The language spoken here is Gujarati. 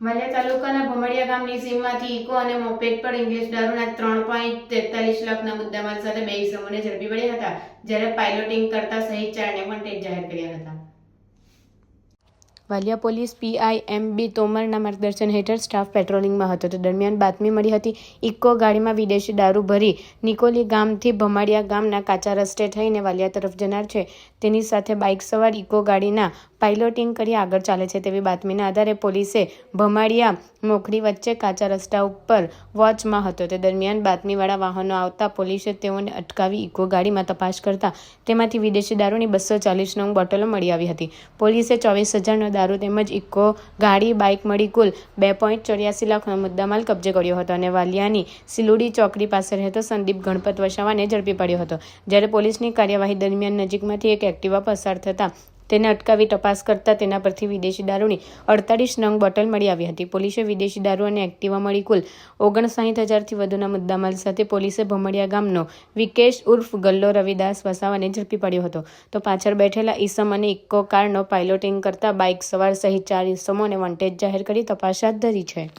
માલિયા તાલુકાના ભમડિયા ગામની સીમમાંથી ઇકો અને મોપેટ પર ઇંગ્લિશ દારૂના ત્રણ પોઈન્ટ તેતાલીસ લાખના મુદ્દામાલ સાથે બે ઇસમોને ઝડપી પડ્યા હતા, જ્યારે પાયલોટિંગ કરતા સહિત ચારને પણ જાહેર કર્યા હતા. Valia police PI M B તોમરના માર્ગદર્શન હેઠળ સ્ટાફ પેટ્રોલિંગમાં હતો. તે દરમિયાન બાતમી મળી હતી, ઇકો ગાડીમાં વિદેશી દારૂ ભરી નિકોલી ગામથી ભમાડિયા ગામના કાચા રસ્તે થઈને વાલિયા તરફ જનાર છે. તેની સાથે બાઇક સવાર ઇકો ગાડીના પાઇલોટિંગ કરી આગળ ચાલે છે તેવી બાતમીના આધારે પોલીસે ભમાડિયા મોખડી વચ્ચે કાચા રસ્તા ઉપર વોચમાં હતો. તે દરમિયાન બાતમીવાળા વાહનો આવતા પોલીસે તેઓને અટકાવી ઇકો ગાડીમાં તપાસ કરતા તેમાંથી વિદેશી દારૂની બસો ચાલીસ નંગ બોટલો મળી આવી હતી. પોલીસે ચોવીસ હજારનો દારૂ તેમજ ઇકો ગાડી, બાઇક મળી કુલ બે પોઈન્ટ ચોર્યાસી લાખનો મુદ્દામાલ કબજે કર્યો હતો અને વાલિયાની સિલુડી ચોકડી પાસે રહેતો સંદીપ ગણપત વસાવાને ઝડપી પડ્યો હતો. જ્યારે પોલીસની કાર્યવાહી દરમિયાન નજીકમાંથી એક એક્ટિવા પસાર થતાં તેને અટકાવી તપાસ કરતા તેના પરથી વિદેશી દારૂની અડતાલીસ નંગ બોટલ મળી આવી હતી. પોલીસે વિદેશી દારૂ અને એક્ટિવા મળી કુલ ઓગણસાઠ હજારથી વધુના મુદ્દામાલ સાથે પોલીસે ભમડિયા ગામનો વિકેશ ઉર્ફ ગલ્લો રવિદાસ વસાવાને ઝડપી પડ્યો હતો. તો પાછળ બેઠેલા ઈસમ અને ઇકો કારનો પાઇલોટિંગ કરતા બાઇક સવાર સહિત ચાર ઈસમોને વોન્ટેજ જાહેર કરી તપાસ હાથ ધરી છે.